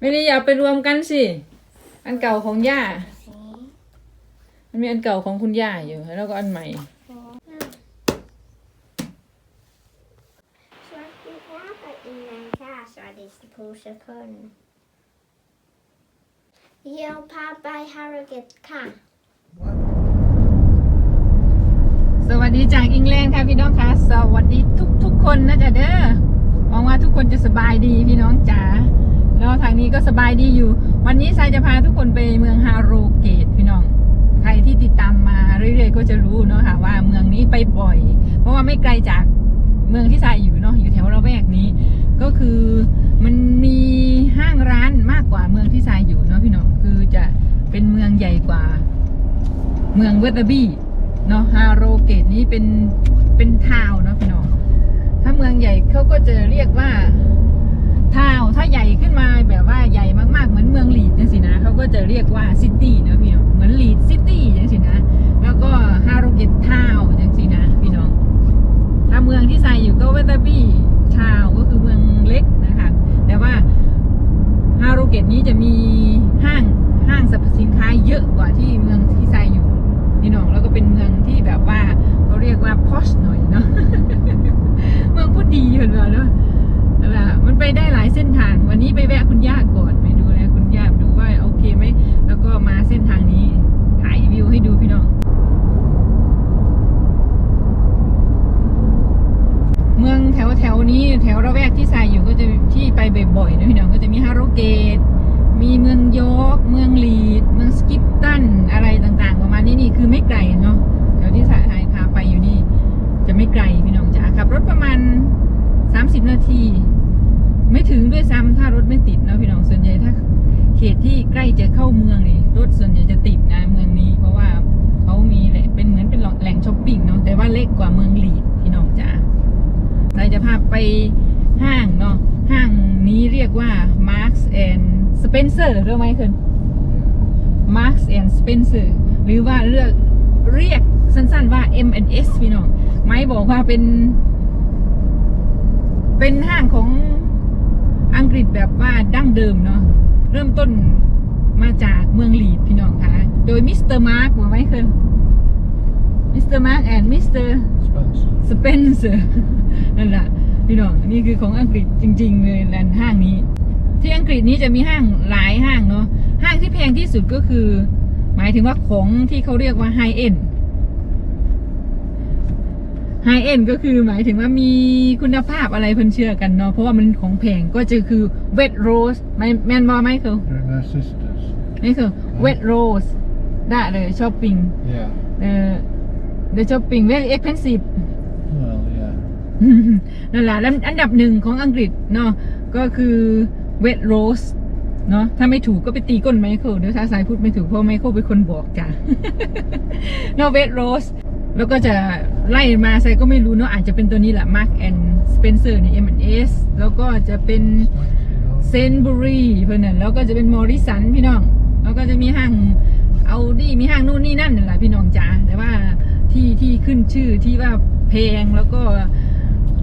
ไม่ได้อย่าไปรวมกันสิ อันเก่าของย่า มันมีอันเก่าของคุณย่าอยู่ แล้วก็อันใหม่ สวัสดีครับไปอินแลนด์ค่ะ สวัสดีสิผู้ชคนเดี๋ยวพาไปฮาร์เกตค่ะ สวัสดีจากอังกฤษค่ะพี่น้องค่ะสวัสดีทุกทุกๆคนนะจ๊ะเด้อหวังว่าทุกคนจะสบายดีพี่น้องจ๋า แล้วทางนี้ก็สบายดีอยู่ วันนี้ทรายจะพาทุกคนไปเมืองฮาโรเกตพี่น้อง ใครที่ติดตามมาเรื่อยๆ ก็จะรู้เนาะค่ะว่าเมืองนี้ไปบ่อย เพราะว่าไม่ไกลจากเมืองที่ทรายอยู่เนาะอยู่แถวละแวกนี้ ก็คือมันมีห้างร้านมากกว่าเมืองที่ทรายอยู่เนาะพี่น้องคือจะเป็นเมืองใหญ่กว่า เมืองเวตเตอร์บี้เนาะฮาโรเกตนี้เป็นเป็นทาวน์เนาะพี่น้องถ้าเมืองใหญ่เขาก็จะเรียกว่า ทาวถ้าใหญ่ขึ้นมาแบบว่าใหญ่มากๆ เหมือนเมืองลีดจังสินะเขาก็จะเรียกว่าซิตี้เนาะพี่น้องเหมือนลีดซิตี้จังสินะ แล้วก็ฮาโรเกตทาวน์จังสินะพี่น้อง ถ้าเมืองที่ใส่อยู่ก็เวตเตอร์บี้ทาวก็คือเมืองเล็กนะคะแต่ว่าฮาโรเกตนี้จะมีห้างห้างสรรพสินค้าเยอะกว่าที่เมืองที่ใส่อยู่พี่น้องแล้วก็เป็นเมืองที่แบบว่าเขาเรียกว่าพอชหน่อยเนาะเมืองพูดดีเหมือนกันเนาะ มันไปได้หลายเส้นทาง วันนี้ไปแวะคุณย่าก่อนไปดูแลคุณย่าดูว่าโอเคไหมแล้วก็มาเส้นทางนี้ถ่ายวิวให้ดูพี่น้องเมืองแถวแถวๆนี้แถวระแวกที่ทรายอยู่ก็จะที่ไปบ่อยๆนะพี่น้องก็จะมีฮาโรเกต มีเมืองยอกเมืองลีด เมืองสกิปตันอะไรต่างๆ ประมาณนี้นี่คือไม่ไกลเนาะแถวที่สายพาไปอยู่นี่ จะไม่ไกลพี่น้องจ๋าขับรถประมาณ 30 นาที ไม่ถึงด้วยซ้ำถ้ารถไม่ติดนะพี่น้องส่วนใหญ่ถ้า เขตที่ใกล้จะเข้าเมืองนี่รถส่วนใหญ่จะติดนะเมืองนี้ เพราะว่าเขามีแหละเป็นเหมือนเป็นแหล่งช้อปปิ้งเนาะแต่ว่าเล็กกว่าเมืองลีดพี่น้องจ๋าเราจะพาไปห้างเนาะห้างนี้เรียกว่า Marks and Spencer เรื่องไหมคุณ Marks and Spencer หรือว่าเรียกเรียกสั้นๆว่า M&S พี่น้อง ไม้บอกว่าเป็น เป็นห้างของ อังกฤษแบบว่าดั้งเดิมเนาะเริ่มต้นมาจากเมืองลีดพี่น้องคะโดยมิสเตอร์มาร์กบอกไหมคุณมิสเตอร์มาร์กแอนด์มิสเตอร์ Spencer. สเปนเซอร์นั่นแหละพี่น้องนี่คือของอังกฤษจริง ๆ เลยแลนห้างนี้ ที่อังกฤษนี้จะมีห้างหลายห้างเนาะห้างที่แพงที่สุดก็คือ หมายถึงว่าของที่เขาเรียกว่าไฮเอ็น ไฮเอ็นก็คือหมายถึงว่ามีคุณภาพอะไรเพิ่นเชื่อกันเนาะเพราะว่ามันของแพงก็จะคือเว t โรสแมนบอไหมคือ They're my sisters. นี่คือเว t โรสได้เลยช้อปปิ้ง Yeah. เออ the shopping very expensive Well, yeah. นั่นแหละแล้วอันดับหนึ่งของอังกฤษเนาะก็คือเว t โรสเนาะถ้าไม่ถูกก็ไปตีก้นไมเคิลเดี๋ยวถ้าสายพูดไม่ถูกเพราะไมเคิลเป็นคนบอกจ้ะ เนาะเว t โรสแล้วก็จะ ไล่มาใส่ก็ไม่รู้เนาะอาจจะเป็นตัวนี้แหละ Mark and Spencer นี่ M&S แล้วก็จะเป็นเซนบุรีเพื่อนนั่นแล้วก็จะเป็นมอริสันพี่น้อง แล้วก็จะมีห้างเอาดีมีห้างนู่นนี่นั่นนั่นแหละพี่น้องจ๋าแต่ว่าที่ที่ขึ้นชื่อที่ว่าแพงแล้วก็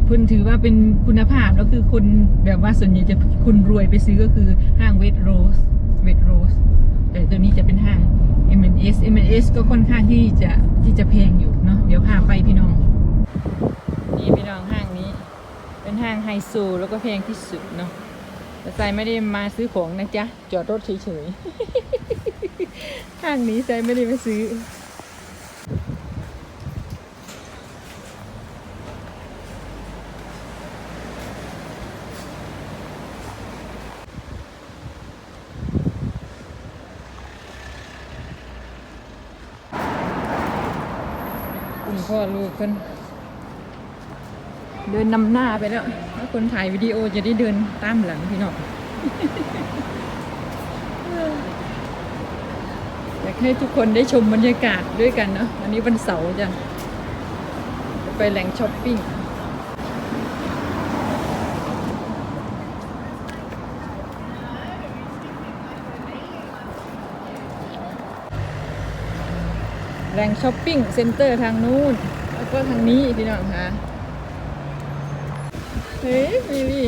เพิ่นถือว่าเป็นคุณภาพแล้วคือคนแบบว่าส่วนใหญ่จะคนรวยไปซื้อก็คือห้างเวทโรสเวทโรสแต่ตัวนี้จะเป็นห้าง M&S M&S ก็ค่อนข้างที่จะที่จะแพงอยู่ เนาะเดี๋ยวพาไปพี่น้อง นี่พี่น้องห้างนี้ เป็นห้างไฮโซแล้วก็แพงที่สุดเนาะแต่ใจไม่ได้มาซื้อของนะจ๊ะ จอดรถเฉยๆ ห้างนี้ใจไม่ได้มาซื้อ พ่อลูกคนเดินนำหน้าไปแล้ว ถ้าคนถ่ายวิดีโอจะได้เดินตามหลังพี่น้องอยากให้ทุกคนได้ชมบรรยากาศด้วยกันเนาะวันนี้วันเสาร์จ้ะไปแหล่งช้อปปิ้ง แหล่งช้อปปิ้งเซ็นเตอร์ทางนู้น แล้วก็ทางนี้พี่น้องค่ะ เฮ้ยมีมี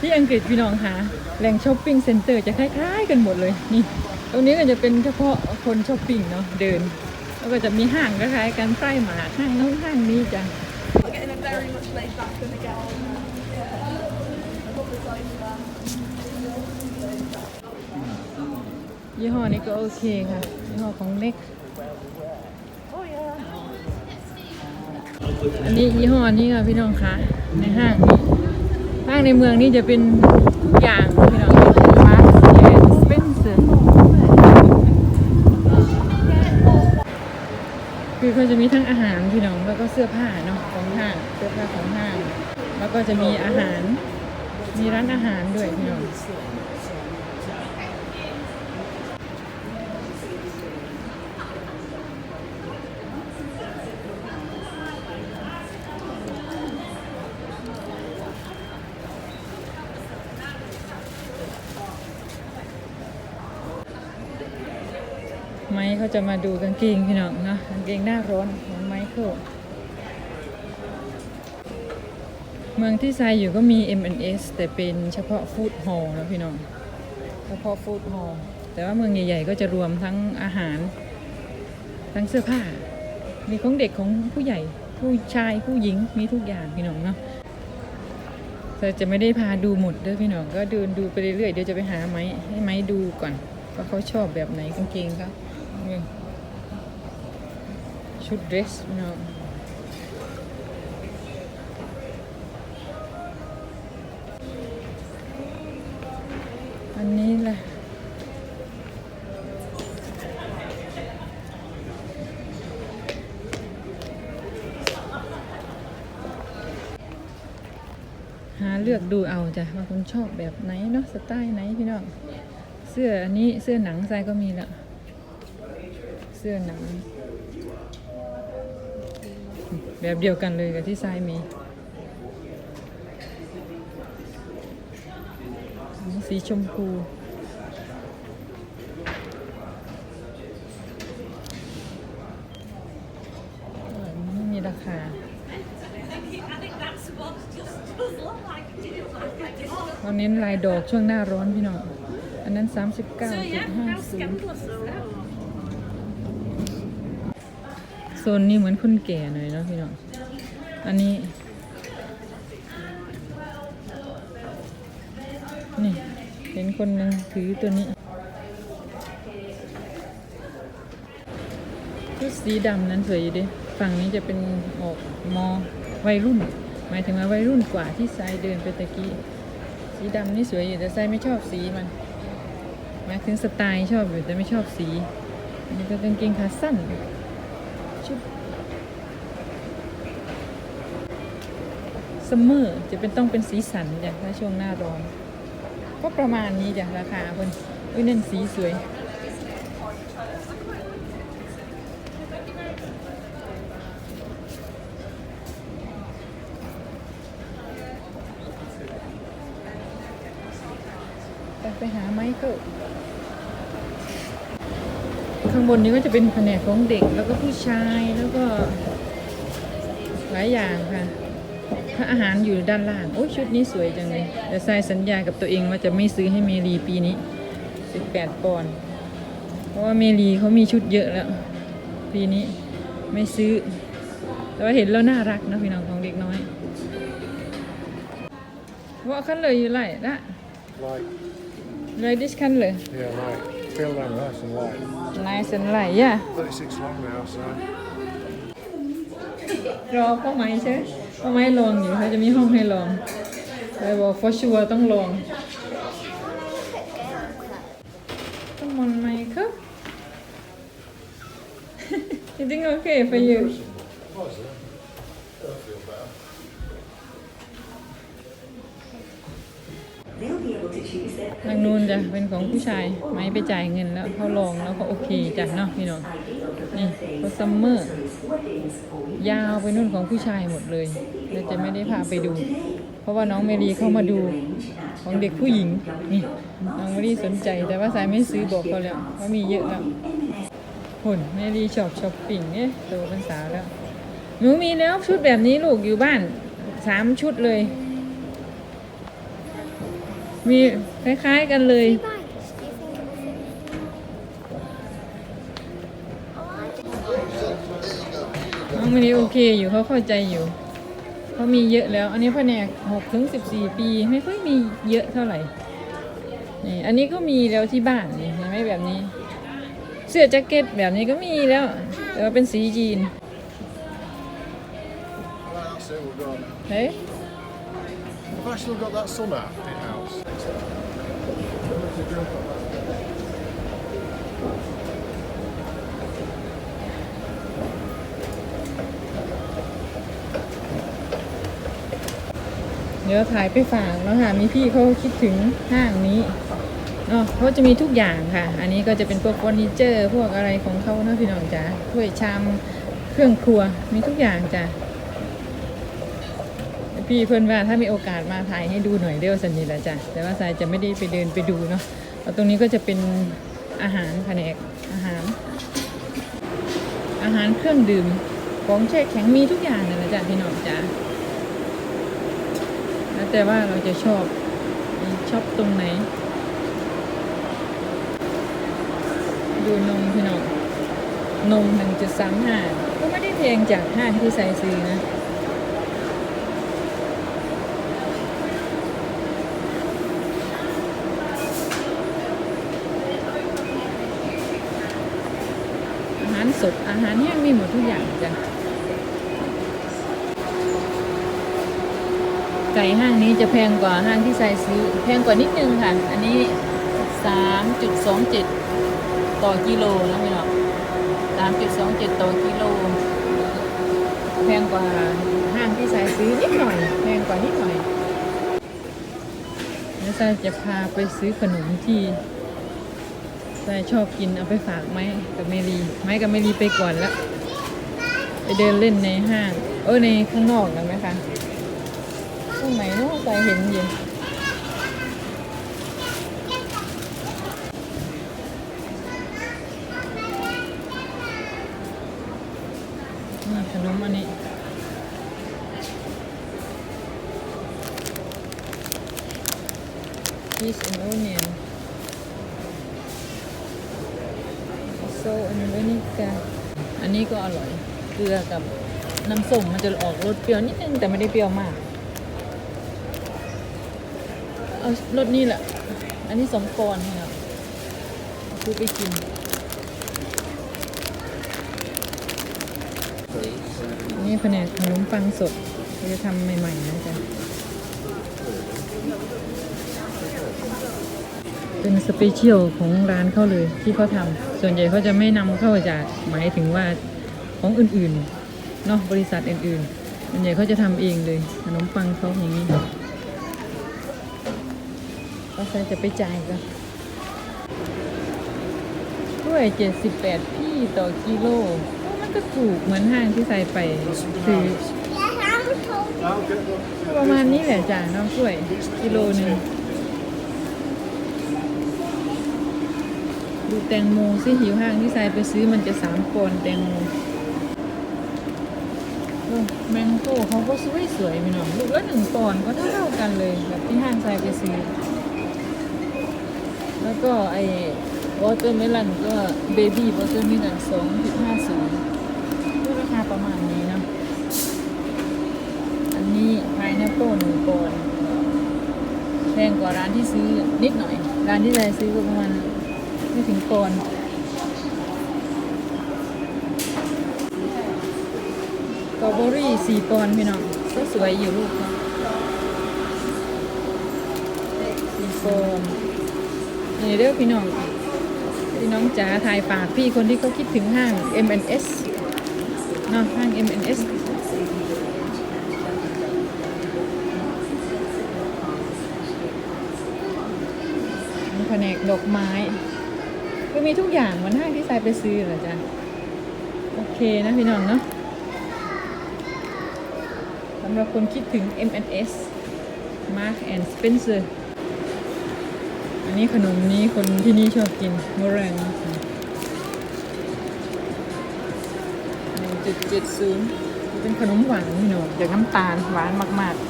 ที่อังกฤษพี่น้องค่ะแหล่งช้อปปิ้งเซ็นเตอร์จะคล้ายๆกันหมดเลยนี่ ตรงนี้ก็จะเป็นเฉพาะคนช้อปปิ้งเนาะเดิน แล้วก็จะมีห้างคล้ายๆกันใต้หมาห้างนู้นห้างนี้จ้ะ ยี่ห้อนี้ก็โอเคค่ะ ยี่ห้อของเน็ก อันนี้ยี่ห้อนี้ค่ะพี่น้องคะในห้างนี้ห้างในเมืองนี่จะเป็นทุกอย่างพี่น้องมาร์คแอนด์สเปนเซอร์คือเขาจะมีทั้งอาหารพี่น้องแล้วก็เสื้อผ้าเนาะของห้างเสื้อผ้าของห้าง แล้วก็จะมีอาหารมีร้านอาหารด้วยพี่น้อง เขาจะมาดูกางเกงพี่น้องนะกางเกงหน้าร้อนของไมเคิลเมืองที่ไซอยู่ก็มี M&S แต่เป็นเฉพาะฟู้ดฮอลล์นะพี่น้อง เฉพาะฟู้ดฮอลล์แต่ว่าเมืองใหญ่ๆก็จะรวมทั้งอาหาร ทั้งเสื้อผ้า มีของเด็กของผู้ใหญ่ ผู้ชายผู้หญิงมีทุกอย่างพี่น้องเนาะแต่จะไม่ได้พาดูหมดเด้อพี่น้องก็เดินดูไปเรื่อยๆเดี๋ยวจะไปหาไม้ให้ไม้ดูก่อนว่าเขาชอบแบบไหนกางเกงเขา นี่ชุดเดรสพี่น้องอันนี้แหละหาเลือกดูเอาจ้ะว่าคุณชอบแบบไหนเนาะสไตล์ไหนพี่น้องเสื้ออันนี้เสื้อหนังทรายก็มีละ เสื้อหนัง แบบเดียวกันเลยกับที่ทรายมี สีชมพูมีราคาวันนี้ลายดอกช่วงหน้าร้อนพี่น้อง อันนั้น 39.50 โซนนี้เหมือนคนแก่หน่อยเนาะพี่น้อง อันนี้ นี่ เห็นคนหนึ่งถือตัวนี้ชุดสีดำนั้นสวยอยู่ดิ ฝั่งนี้จะเป็นออกมอวัยรุ่น หมายถึงว่าวัยรุ่นกว่าที่ทรายเดินไปตะกี้ สีดำนี่สวยอยู่แต่ทรายไม่ชอบสีมันหมายถึงสไตล์ชอบอยู่แต่ไม่ชอบสี อันนี้ก็กางเกงขาสั้น ชุดซัมเมอร์จะเป็นต้องเป็นสีสันจ้ะถ้าช่วงหน้าร้อน ก็ประมาณนี้จ้ะราคาเพิ่นอุ้ยนั่นสีสวย ไปไปหาไมเคิล ข้างบนนี้ก็จะเป็นแผนกของเด็กแล้วก็ผู้ชายแล้วก็ หลายอย่างค่ะถ้าอาหารอยู่ด้านล่าง โอ้ยชุดนี้สวยจังเลย แต่ทรายสัญญากับตัวเองว่าจะไม่ซื้อให้เมรีปีนี้ 18ปอนด์เพราะว่าเมรีเขามีชุดเยอะแล้ว ปีนี้ไม่ซื้อ แต่ว่าเห็นแล้วน่ารักนะพี่น้องของเด็กน้อยว่าคันเลยอยู่ไรนะ Like, เลยดิสคันเลย yeah, like, feel them nice and light. nice and light yeah 36 long now, so. รอพ่อไม้ใช่ไหมพ่อไม้ลองอยู่เขาจะมีห้องให้ลองเลยบอก for sure ต้องลองต้องมันไหมครับ you think okay for you ทางนู้นจ้ะเป็นของผู้ชายไม้ไปจ่ายเงินแล้วเขาลองแล้วเขาโอเคจ้ะเนาะพี่น้องนี่เขาซัมเมอร์ยาวไปนู่นของผู้ชายหมดเลยเราจะไม่ได้พาไปดู เพราะว่าน้องเมรีเข้ามาดูของเด็กผู้หญิงนี่น้องเมรีสนใจแต่ว่าสายไม่ซื้อบอกเขาแล้วว่ามีเยอะแล้วหุ่นเมรีชอบช้อปปิ้งเนี่ยโตเป็นสาวแล้วหนูมีแล้วชุดแบบนี้ลูกอยู่บ้านสามชุดเลย มีคล้ายๆกันเลย Two bites. Do you think it will fit? Oh, I น้องมินิโอเคอยู่เขาเข้าใจอยู่ เขามีเยอะแล้ว อันนี้แผนกหกถึงสิบสี่ปีไม่ค่อยมีเยอะเท่าไหร่นี่อันนี้ก็มีแล้วที่บ้านนี่เห็นไหมแบบนี้ เสื้อแจ็คเก็ตแบบนี้ก็มีแล้วแต่ว่าเป็นสีจีน That's it, we've got. เฮ้ย We've actually got that sun out in house. เดี๋ยวถ่ายไปฝากแล้วค่ะ มีพี่เขาคิดถึงห้างนี้เนาะเขาจะมีทุกอย่างค่ะ อันนี้ก็จะเป็นพวกเฟอร์นิเจอร์ พวกอะไรของเขานะพี่น้องจ๋าถ้วยชามเครื่องครัวมีทุกอย่างจ้ะ พี่เพื่อนว่าถ้ามีโอกาสมาถ่ายให้ดูหน่อยเดียวสันนี้แหละจ้ะแต่ว่าสายจะไม่ได้ไปเดินไปดูเนาะแล้วตรงนี้ก็จะเป็นอาหารแผนกอาหาร อาหารเครื่องดื่มของแช่แข็งมีทุกอย่างเลยนะจ๊ะพี่น้องจ้ะแล้วแต่ว่าเราจะชอบชอบตรงไหน ดูนมพี่น้องนม1.35ก็ไม่ได้แพงจากห้างที่ใส่ซื้อนะ อาหารสด อาหารแห้งมีหมดทุกอย่างจ้ะไก่ห้างนี้จะแพงกว่าห้างที่ใส่ซื้อ แพงกว่านิดนึงค่ะ อันนี้ 3.27 ต่อกิโลนะพี่น้อง3.27 ต่อกิโล แพงกว่าห้างที่ใส่ซื้อนิดหน่อย แพงกว่านิดหน่อยแล้วซายจะพาไปซื้อขนมที่ ซายชอบกินเอาไปฝากไม้กับเมลีไม้กับเมลีไปก่อนแล้ว ไปเดินเล่นในห้าง เออในข้างนอกนะไหมคะตรงไหนเนาะใจเห็นอยู่นี่ขนมอันนี้ cheese and onion so and vinegar อันนี้ก็อร่อย เกลือกับน้ำส้มมันจะออกรสเปรี้ยวนิดนึงแต่ไม่ได้เปรี้ยวมาก เอารสนี่แหละ อันนี้สองปอนครับคือไปกินนี่แผนกขนมปังสดเราจะทำใหม่ๆนะจ๊ะ เป็นสเปเชียลของร้านเขาเลยที่เขาทำส่วนใหญ่เขาจะไม่นำเข้าจากหมายถึงว่าของอื่นๆเนาะบริษัทอื่นๆส่วนใหญ่เขาจะทำเองเลยขนมปังเขาอย่างนี้ก็ใส่จะไปจ่ายกันด้วยเจ็ดสิบแปดพี่ต่อกิโล มันก็ถูกเหมือนห้างที่ใส่ไปคือประมาณนี้แหละจ้ะน้องกล้วยกิโลหนึ่ง ดูแตงโมซิหิวห้างที่ใส่ไปซื้อมันจะสามปอนแตงโมแมงโก้เขาก็สวยสวยๆมีหน่อยลูกละหนึ่งปอนก็เท่าเท่ากันเลยแบบที่ห้างใส่ไปซื้อ แล้วก็ไอ้วอเตอร์เมลอนก็เบบี้วอเตอร์เมลอนสองจุดห้าศูนย์ราคาประมาณนี้นะ อันนี้พายแอปเปิลหนึ่งปอนแพงกว่าร้านที่ซื้อนิดหน่อย ร้านที่ใช้ซื้อก็ประมาณ ไม่ถึงปอนด์สตรอเบอรี่สี่ปอนพี่น้องก็สวยอยู่ลูกนะสี่ปอนด์นี่เด้อพี่น้อง พี่น้องจ๋าถ่ายฝากพี่คนที่เขาคิดถึงห้าง M&S เนาะห้าง M&S แผนกดอกไม้ ก็มีทุกอย่างเหมือนห้างที่ทรายไปซื้อเหรอจ๊ะโอเคนะพี่น้องเนาะสำหรับคนคิดถึง M&S Mark and Spencer อันนี้ขนมนี้คนที่นี่ชอบกินมะแรงหนึ่งจุดเจ็ดศูนย์เป็นขนมหวานพี่น้องจากน้ำตาลหวานมาก ๆ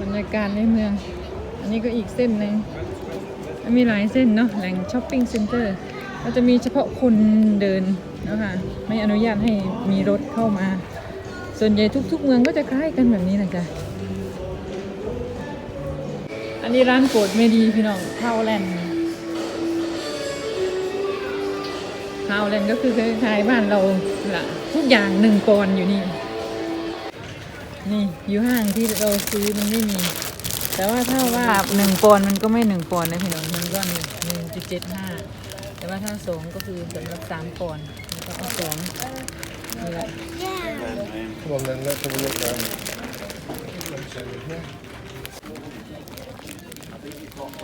บรรยากาศในเมือง อันนี้ก็อีกเส้นหนึ่งมันมีหลายเส้นเนาะแหล่งช้อปปิ้งเซ็นเตอร์ก็จะมีเฉพาะคนเดินนะคะไม่อนุญาตให้มีรถเข้ามา ส่วนใหญ่ทุก ๆ เมืองก็จะคล้ายกันแบบนี้นะจ๊ะอันนี้ร้านโปรดไม่ดีพี่น้องข้าวแลนด์ข้าวแลนด์ก็คือคล้ายๆบ้านเราละทุกอย่างหนึ่งปอนอยู่นี่ นี่อยู่ห้างที่เราซื้อมันไม่มี แต่ว่าถ้าว่าหนึ่งปอนด์มันก็ไม่หนึ่งปอนด์นะพี่น้องมันก็หนึ่งหนึ่งจุดเจ็ดห้าแต่ว่าถ้าสองก็คือสำหรับสามปอนด์แล้วก็เอาสองนี่แหละ Come on then, let's have a look round.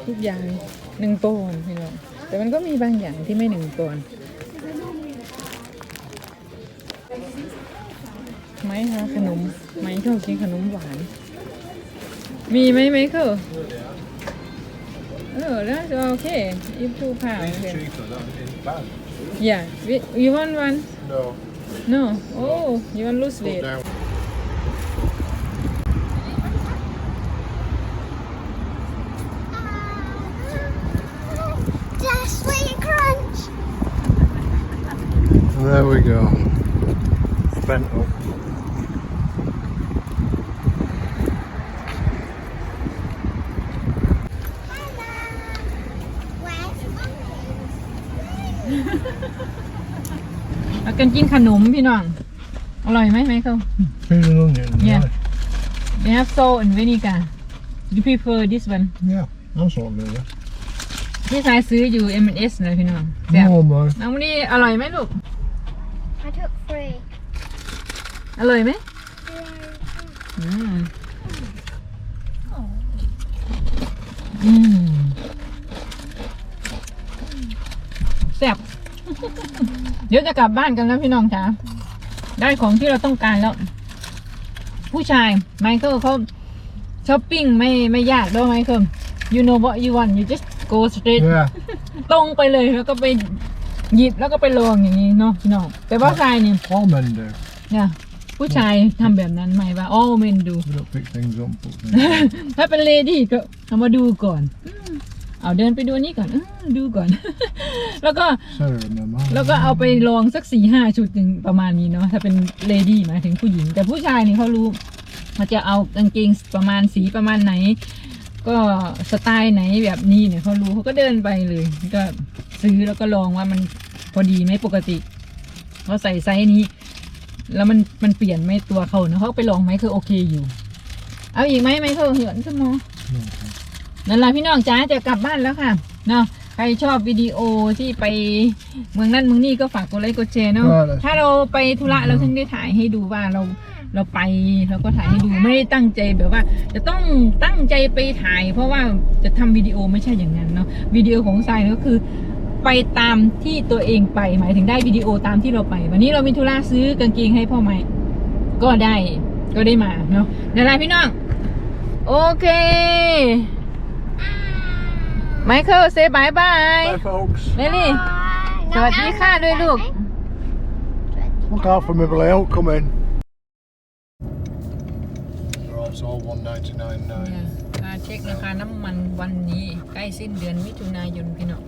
ทุกอย่างหนึ่งปอนด์พี่น้องแต่มันก็มีบางอย่างที่ไม่หนึ่งปอนด์ไหมคะขนมไหมชอบกินขนมหวาน มีไหมไหมเคือเออแล้วโอเคอีฟูผ่าโอ These เค are cheaper than in bag. yeah we you want one No, no oh you want lose put weight down. Just sweet crunch. There we go. Spent up. Where's แล้ว กันกินขนมพี่น้อง อร่อยไหมไหมเขา Peas and onion. Yeah. right. they have salt and vinegar you prefer this one Yeah, that's what I'm doing. ที่ชายซื้ออยู่ M&S นะพี่น้องแซ่บ No, man. น้องนี่อร่อยไหมลูก I took three. อร่อยไหม อืม อืมแซ่บ เดี๋ยวจะกลับบ้านกันแล้วพี่น้องจ๋าได้ของที่เราต้องการแล้ว ผู้ชายไมเคิลเขาช้อปปิ้งไม่ไม่ยากด้วยไมเคิล you know what you want you just go straight Yeah. ตรงไปเลยแล้วก็ไปหยิบแล้วก็ไปลองอย่างนี้เนาะพี่น้องแต่ว่าชายนี่ All men do. เนี่ยผู้ชายทำแบบนั้นไหมว่า all men do We don't pick things up, put things ถ้าเป็นเลดี้ก็เอามาดูก่อนอืม เอาเดินไปดูอันนี้ก่อนออดูก่อน แล้วก็ Sarah and them. aren't แล้วก็เอาไปลองสักสี่ห้าชุดหนึ่งประมาณนี้เนาะถ้าเป็นเลดี้หมายถึงผู้หญิง แต่ผู้ชายนี่เขารู้มันจะเอากางเกงประมาณสีประมาณไหน ก็สไตล์ไหนแบบนี้เนี่ยเขารู้เขาก็เดินไปเลย ก็ซื้อแล้วก็ลองว่ามันพอดีไหมปกติเขาใส่ไซส์นี้ แล้วมันมันเปลี่ยนไหมตัวเขาเนาะเขาไปลองไหมคือโอเคอยู่ เอาอีกไหมไหมเขาเหินขึ้นมา นั่นแหละพี่น้องจ้าจะกลับบ้านแล้วค่ะเนาะใครชอบวิดีโอที่ไปเมืองนั่นเมืองนี่ก็ฝากกดไลค์กดแชร์เนาะได้เลยถ้าเราไปธุระเราถึงได้ถ่ายให้ดูว่าเราเราไปเราก็ถ่ายให้ดูไม่ได้ตั้งใจแบบว่า จะต้องตั้งใจไปถ่าย เพราะว่าจะทำวิดีโอไม่ใช่อย่างนั้นเนาะวิดีโอของทรายก็คือไปตามที่ตัวเองไปหมายถึงได้วิดีโอตามที่เราไป วันนี้เรามีธุระซื้อกางเกงให้พ่อใหม่ก็ได้ก็ได้มาเนาะนั่นแหละพี่น้องโอเค ไมเคิลเซบายบาย Bye, folks. เมลี่ สวัสดีค่ะด้วยลูก Look out for me, Billy. Out, come in. Right, it's all 199 now. ค่าเช็คราคาน้ำมันวันนี้ใกล้สิ้นเดือนมิถุนายนพี่น้อง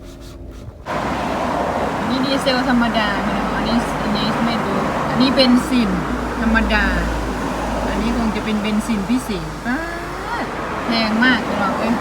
อันนี่ดีเซลธรรมดาพี่น้องอันนี้อันนี้ไม่ดูอันนี้เบนซินธรรมดา อันนี้คงจะเป็นเบนซินพิเศษป้าดแพงมากพี่น้องเอ้ย